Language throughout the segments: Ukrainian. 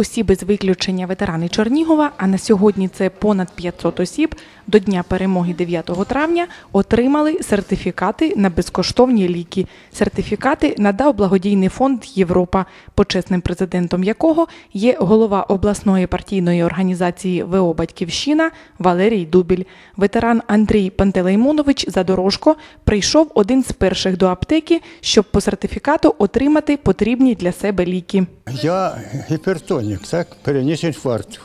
Усі без виключення ветерани Чернігова, а на сьогодні це понад 500 осіб, до Дня перемоги 9 травня отримали сертифікати на безкоштовні ліки. Сертифікати надав благодійний фонд Європа, почесним президентом якого є голова обласної партійної організації ВО Батьківщина Валерій Дубіль. Ветеран Андрій Пантелеймонович Задорожко прийшов один з перших до аптеки, щоб по сертифікату отримати потрібні для себе ліки. Я гипертоник, так, перенес инфаркт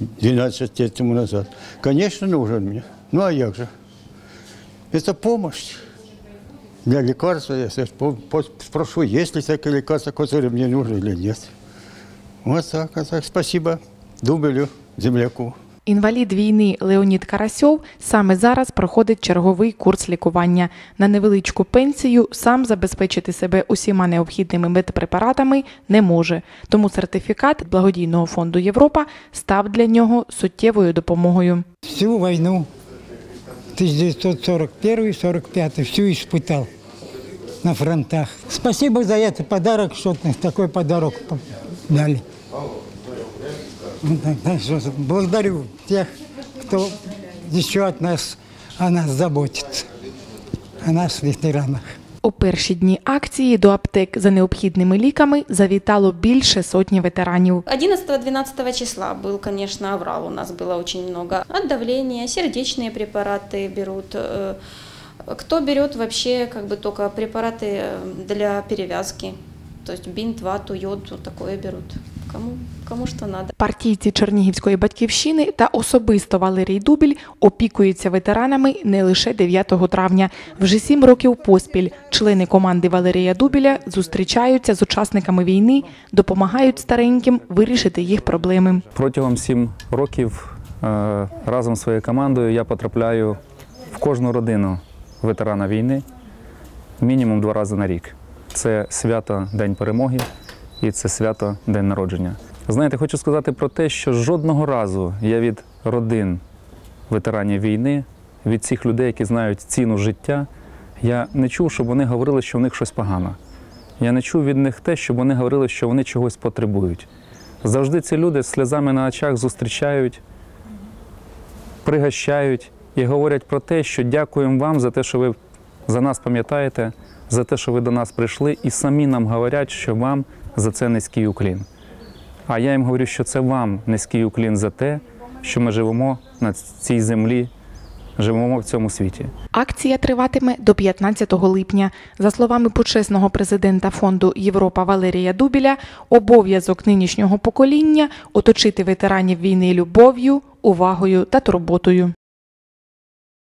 12 лет тому назад. Конечно, нужен мне. Ну а як же? Это помощь. Для лекарства я спрошу, есть ли такие лекарства, которые мне нужны или нет. Вот так, а так. Спасибо Дубелю, земляку. Інвалід війни Леонід Карасьов саме зараз проходить черговий курс лікування. На невеличку пенсію сам забезпечити себе усіма необхідними медпрепаратами не може. Тому сертифікат благодійного фонду Європа став для нього суттєвою допомогою. Всю войну 1941-45 всю испытал на фронтах. Спасибо за этот подарок, что такой подарок по- дали Благодарю тех, кто еще от нас, о нас заботится, о нас, ветеранах. У перші дні акції до аптек за необхідними ліками завітало більше сотні ветеранів. 11-12 числа был, конечно, аврал. У нас было очень много. От давления, сердечные препараты берут. э, Кто берет вообще как бы только препараты э, для перевязки. То есть бинт, вату, йод, вот такое берут. Кому, кому что надо. Партійці Чернігівської батьківщини та особисто Валерій Дубіль опікуються ветеранами не лише 9 травня. Вже сім років поспіль члени команди Валерія Дубіля зустрічаються з учасниками війни, допомагають стареньким вирішити їх проблеми. Протягом сім років е, разом зі своєю командою я потрапляю в кожну родину ветерана війни мінімум два рази на рік. Це свято День перемоги і це свято День народження. Знаєте, хочу сказати про те, що жодного разу я від родин ветеранів війни, від цих людей, які знають ціну життя, я не чув, щоб вони говорили, що в них щось погано. Я не чув від них те, щоб вони говорили, що вони чогось потребують. Завжди ці люди з сльозами на очах зустрічають, пригощають і говорять про те, що дякуємо вам за те, що ви за нас пам'ятаєте, за те, що ви до нас прийшли, і самі нам говорять, що вам за це низький уклін. А я їм говорю, що це вам низький уклін за те, що ми живемо на цій землі, живемо в цьому світі. Акція триватиме до 15 липня. За словами почесного президента фонду Європа Валерія Дубіля, обов'язок нинішнього покоління оточити ветеранів війни любов'ю, увагою та турботою.